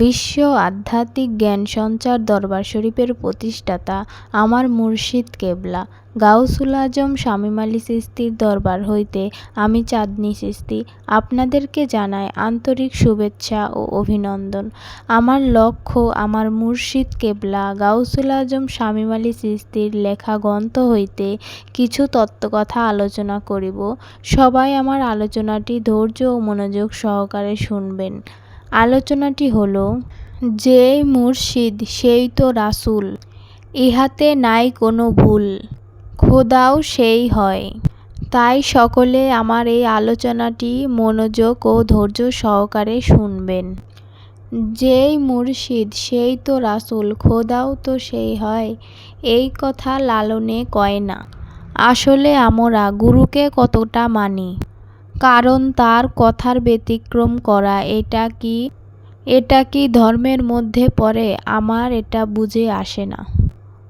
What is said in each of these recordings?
বিশ্ব আধ্যাত্মিক জ্ঞান সঞ্চার দরবার শরীফের প্রতিষ্ঠাতা আমার মুর্শিদ কেবলা। গাউসুল আজম শামীম আলী চিস্তির দরবার হইতে আমি চাঁদনি সিস্তি। আপনাদেরকে জানাই আন্তরিক শুভেচ্ছা ও অভিনন্দন। আমার লক্ষ্য আমার মুর্শিদ কেবলা, গাউসুল আজম শামীম আলী চিস্তির লেখা গ্রন্থ হইতে কিছু তত্ত্বকথা আলোচনা করিব। সবাই আমার আলোচনাটি ধৈর্য ও মনোযোগ সহকারে শুনবেন। আলোচনাটি হলো যেই মুর্শিদ সেই তো রাসূল, ইহাতে নাই কোনো ভুল, খোদাও সেই হয়। তাই সকলে আমার এই আলোচনাটি মনোযোগ ও ধৈর্য সহকারে শুনবেন। যেই মুর্শিদ সেই তো রাসূল, খোদাও তো সেই হয়, এই কথা লালনে কয় না। আসলে আমরা গুরুকে কতটা মানি? কারণ তার কথার ব্যতিক্রম করা। এটা কি এটা কি ধর্মের মধ্যে পড়ে? আমার এটা বুঝে আসে না।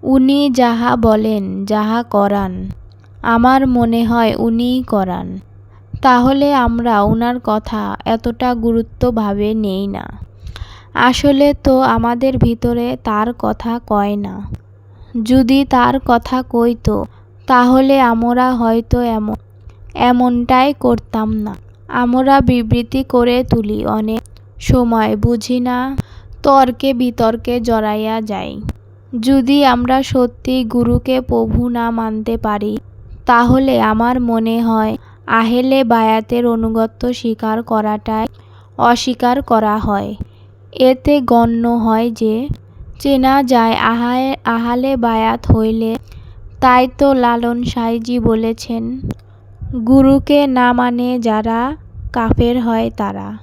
উনি যাহা বলেন, যাহা করান, আমার মনে হয় উনিই করান। তাহলে আমরা ওনার কথা এতটা গুরুত্বভাবে নেই না। আসলে তো আমাদের ভিতরে তার কথা কয় না। যদি তার কথা কইতো, তাহলে আমরা হয়তো এমন এমনটাই করতাম না। আমরা বিবৃতি করে তুলি অনেক সময়, বুঝি না? তর্কে বিতর্কে জড়াইয়া যাই। যদি আমরা সত্যি গুরুকে প্রভু না মানতে পারি, তাহলে আমার মনে হয় আহেলে বায়াতের অনুগত্য স্বীকার করাটাই অস্বীকার করা হয়। এতে গণ্য হয় যে, চেনা যায় আহায়, আহালে বায়াত হইলে তাই তো লালন সাইজি বলেছেন। গুরুকে না মানে যারা কাফের হয় তারা।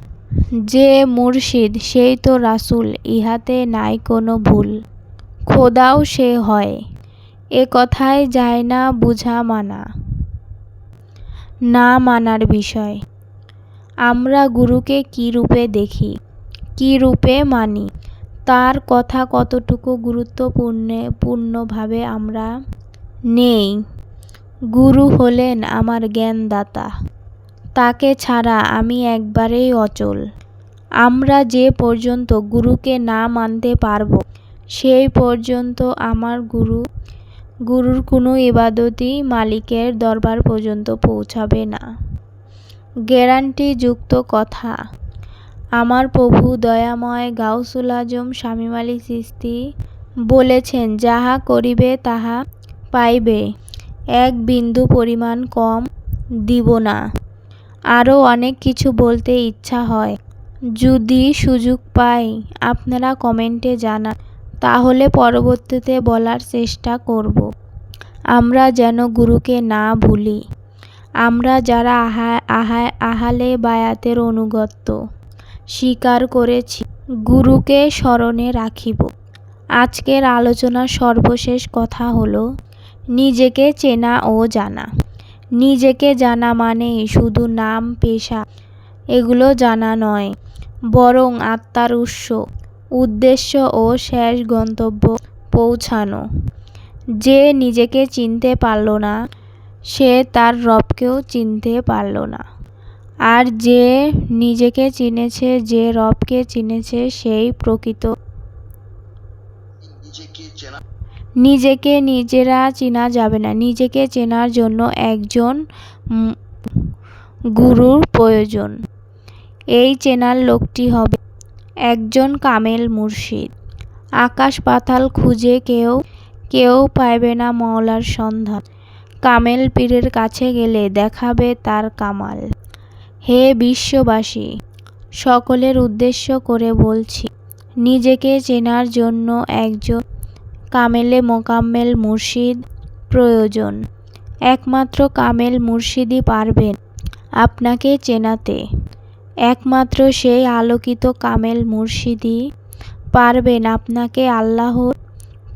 যে মুর্শিদ, সেই তো রাসূল, ইহাতে নাই কোনো ভুল। খোদাও সে হয়, এ কথায় যায় না বুঝা মানা। না মানার বিষয়, আমরা গুরুকে কী রূপে দেখি, কী রূপে মানি, তার কথা কতটুকু গুরুত্বপূর্ণ, পূর্ণভাবে আমরা নেই। গুরু হলেন আমার জ্ঞানদাতা। তাকে ছাড়া আমি একবারেই অচল। আমরা যে পর্যন্ত গুরুকে না মানতে পারব, সেই পর্যন্ত আমার গুরু, গুরুর কোনো ইবাদতই মালিকের দরবার পর্যন্ত পৌঁছাবে না। গ্যারান্টিযুক্ত কথা, আমার প্রভু দয়াময় গাউসুল আজম শামীম আলী চিস্তি বলেছেন, যাহা করিবে তাহা পাইবে। এক বিন্দু পরিমাণ কম দিব না। আরও অনেক কিছু বলতে ইচ্ছা হয়। যদি সুযোগ পাই, আপনারা কমেন্টে জানান। তাহলে পরবর্তীতে বলার চেষ্টা করব। আমরা যেন গুরুকে না ভুলি। আমরা যারা আহা আহা আহালে বায়াতের অনুগত্য, স্বীকার করেছি, গুরুকে স্মরণে রাখিব। আজকের আলোচনার সর্বশেষ কথা হলো নিজেকে চেনা ও জানা। নিজেকে জানা মানে শুধু নাম, পেশা, এগুলো জানা নয়, বরং আত্মার উৎস, উদ্দেশ্য ও শেষ গন্তব্য পৌঁছানো। যে নিজেকে চিনতে পারল না, সে তার রবকেও চিনতে পারল না। আর যে নিজেকে চিনেছে, যে রবকে চিনেছে, সেই প্রকৃত নিজেকে নিজেরা চেনা যাবে না। নিজেকে চেনার জন্য একজন গুরুর প্রয়োজন। এই চেনার লোকটি হবে একজন কামেল মুর্শিদ। আকাশ পাতাল খুঁজে কেউ কেউ পাইবে না মওলার সন্ধান। কামেল পীরের কাছে গেলে দেখাবে তার কামাল। হে বিশ্ববাসী, সকলের উদ্দেশ্য করে বলছি, নিজেকে চেনার জন্য একজন কামেলে মোকাম্মেল মুর্শিদ প্রয়োজন। একমাত্র কামেল মুর্শিদই পারবেন আপনাকে চেনাতে। একমাত্র সেই আলোকিত কামেল মুর্শিদই পারবেন আপনাকে আল্লাহর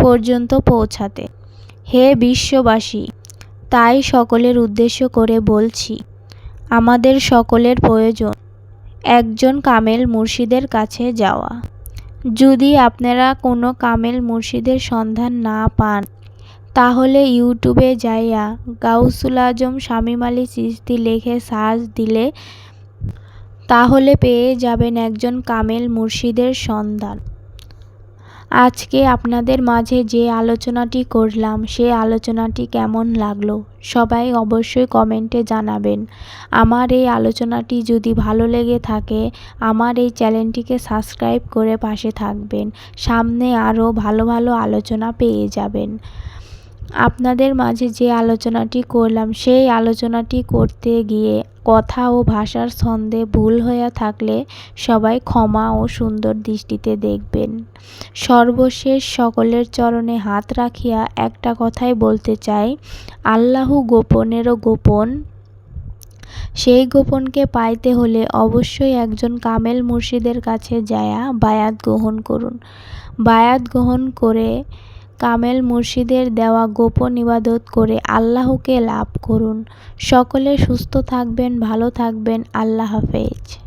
পর্যন্ত পৌঁছাতে। হে বিশ্ববাসী, তাই সকলের উদ্দেশ্য করে বলছি, আমাদের সকলের প্রয়োজন একজন কামেল মুর্শিদের কাছে যাওয়া। যদি আপনারা কোনো কামেল মুর্শিদের সন্ধান না পান, তাহলে ইউটিউবে যাইয়া গাউসুল আজম শামীম আলী চিস্তি লেখে সার্চ দিলে তাহলে পেয়ে যাবেন একজন কামেল মুর্শিদের সন্ধান। আজকে আপনাদের মাঝে যে আলোচনাটি করলাম, সে আলোচনাটি কেমন লাগল? সবাই অবশ্যই কমেন্টে জানাবেন। আমার এই আলোচনাটি যদি ভালো লেগে থাকে, আমার এই চ্যানেলটিকে সাবস্ক্রাইব করে পাশে থাকবেন। সামনে আরও ভালো ভালো আলোচনা পেয়ে যাবেন। আপনাদের মাঝে যে আলোচনাটি করলাম, সেই আলোচনাটি করতে গিয়ে কথা ও ভাষার ছন্দে ভুল হয়ে থাকলে সবাই ক্ষমা ও সুন্দর দৃষ্টিতে দেখবেন। সর্বশেষ সকলের চরণে হাত রাখিয়া একটা কথাই বলতে চাই, আল্লাহু গোপনেরও গোপন। সেই গোপনকে পাইতে হলে অবশ্যই একজন কামেল মুর্শিদের কাছে যায়া বায়াত গ্রহণ করুন। বায়াত গ্রহণ করে কামেল মুর্শিদের দেওয়া গোপন ইবাদত করে আল্লাহকে লাভ করুন। সকলে সুস্থ থাকবেন, ভালো থাকবেন। আল্লাহ হাফেজ।